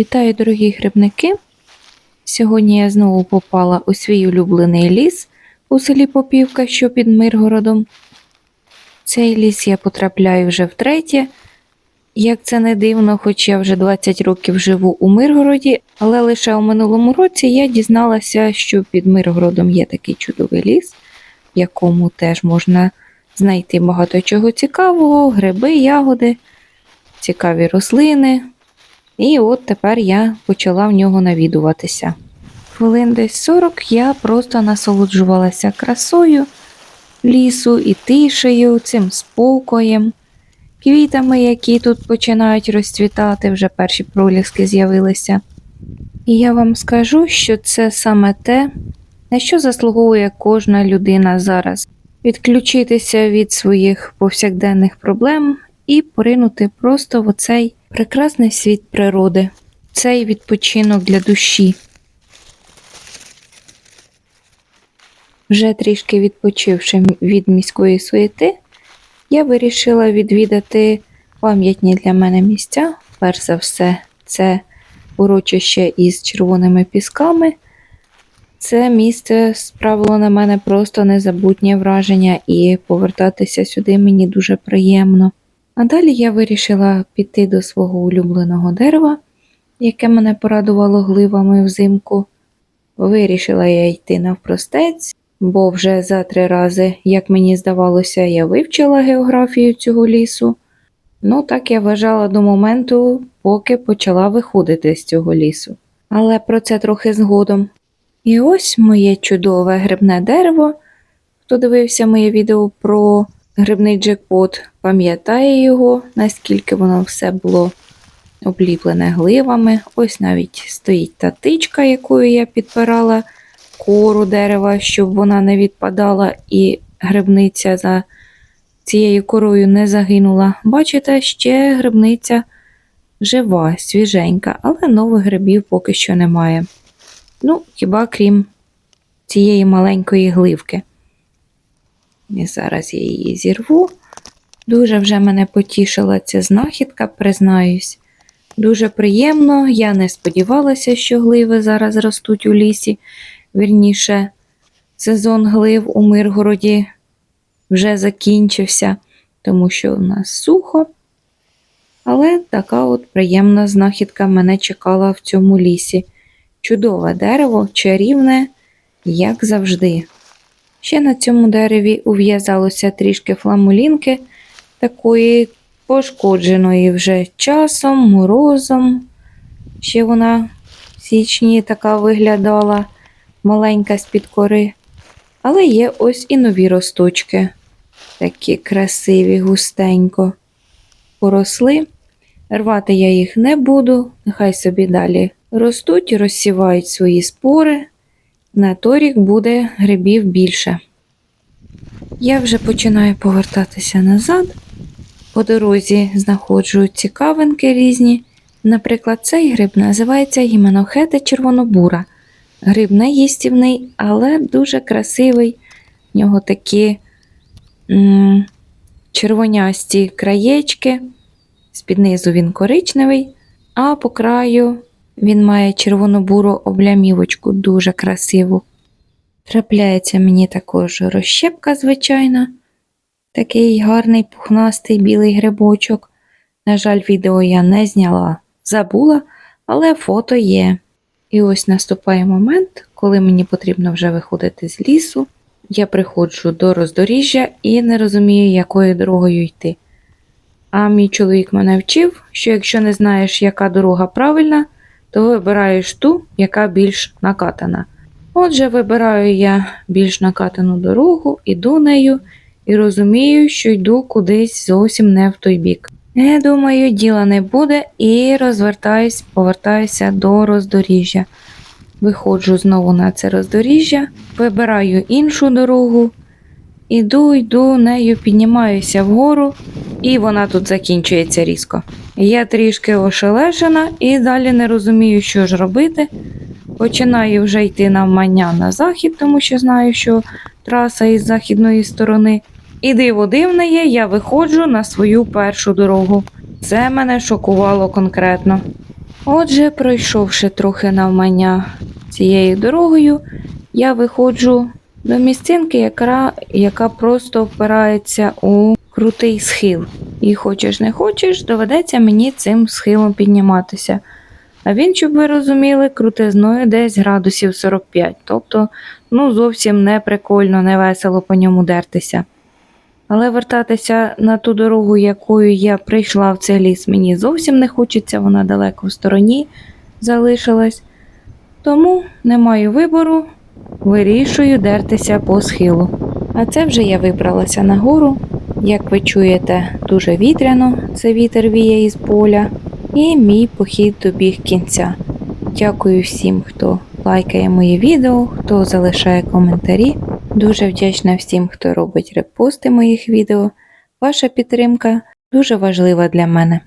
Вітаю, дорогі грибники! Сьогодні я знову попала у свій улюблений ліс у селі Попівка, що під Миргородом. Цей ліс я потрапляю вже втретє. Як це не дивно, хоч я вже 20 років живу у Миргороді, але лише у минулому році я дізналася, що під Миргородом є такий чудовий ліс, в якому теж можна знайти багато чого цікавого, гриби, ягоди, цікаві рослини. І от тепер я почала в нього навідуватися. Хвилин десь 40 я просто насолоджувалася красою лісу і тишею, цим спокоєм, квітами, які тут починають розцвітати, вже перші проліски з'явилися. І я вам скажу, що це саме те, на що заслуговує кожна людина зараз відключитися від своїх повсякденних проблем і поринути просто в оцей прекрасний світ природи, цей відпочинок для душі. Вже трішки відпочивши від міської суєти, я вирішила відвідати пам'ятні для мене місця. Перш за все, це урочище із червоними пісками. Це місце справило на мене просто незабутнє враження, і повертатися сюди мені дуже приємно. А далі я вирішила піти до свого улюбленого дерева, яке мене порадувало гливами взимку. Вирішила я йти навпростець, бо вже за три рази, як мені здавалося, я вивчила географію цього лісу. Ну, так я вважала до моменту, поки почала виходити з цього лісу. Але про це трохи згодом. І ось моє чудове грибне дерево. Хто дивився моє відео про грибний джекпот, пам'ятає його, наскільки воно все було обліплене гливами. Ось навіть стоїть та тичка, якою я підпирала кору дерева, щоб вона не відпадала і грибниця за цією корою не загинула. Бачите, ще грибниця жива, свіженька, але нових грибів поки що немає. Ну, хіба крім цієї маленької гливки. І зараз я її зірву. Дуже вже мене потішила ця знахідка, признаюсь. Дуже приємно, я не сподівалася, що гливи зараз ростуть у лісі. Вірніше, сезон глив у Миргороді вже закінчився, тому що у нас сухо. Але така от приємна знахідка мене чекала в цьому лісі. Чудове дерево, чарівне, як завжди. Ще на цьому дереві ув'язалося трішки фламулінки, такої пошкодженої вже часом, морозом. Ще вона в січні така виглядала маленька з-під кори. Але є ось і нові росточки, такі красиві, густенько. Поросли. Рвати я їх не буду, нехай собі далі ростуть розсівають свої спори. На торік буде грибів більше. Я вже починаю повертатися назад. По дорозі знаходжу цікавинки різні. Наприклад, цей гриб називається гіменохета червонобура. Гриб не їстівний, але дуже красивий. В нього такі м- червонясті краєчки. З-під низу він коричневий, а по краю він має червоно-буру облямівочку, дуже красиву. Трапляється мені також розщепка, звичайно, такий гарний пухнастий білий грибочок. На жаль, відео я не зняла, забула, але фото є. І ось наступає момент, коли мені потрібно вже виходити з лісу. Я приходжу до роздоріжжя і не розумію, якою дорогою йти. А мій чоловік мене вчив, що якщо не знаєш, яка дорога правильна, то вибираєш ту, яка більш накатана. Отже, вибираю я більш накатану дорогу, іду нею і розумію, що йду кудись зовсім не в той бік. Я думаю, діла не буде, і розвертаюсь, повертаюся до роздоріжжя. Виходжу знову на це роздоріжжя, вибираю іншу дорогу, іду, йду, нею піднімаюся вгору, і вона тут закінчується різко. Я трішки ошелешена і далі не розумію, що ж робити. Починаю вже йти навмання на захід, тому що знаю, що траса із західної сторони. І диво дивне є, я виходжу на свою першу дорогу. Це мене шокувало конкретно. Отже, пройшовши трохи навмання цією дорогою, я виходжу до місцинки, яка, яка просто впирається у крутий схил. І хочеш не хочеш, доведеться мені цим схилом підніматися. А він, щоб ви розуміли, крутизною десь градусів 45. Тобто, ну зовсім не прикольно, не весело по ньому дертися. Але вертатися на ту дорогу, якою я прийшла в цей ліс, мені зовсім не хочеться, вона далеко в стороні залишилась. Тому не маю вибору, вирішую дертися по схилу. А це вже я вибралася на гору. Як ви чуєте, дуже вітряно, це вітер віє із поля, і мій похід добіг кінця. Дякую всім, хто лайкає мої відео, хто залишає коментарі. Дуже вдячна всім, хто робить репости моїх відео. Ваша підтримка дуже важлива для мене.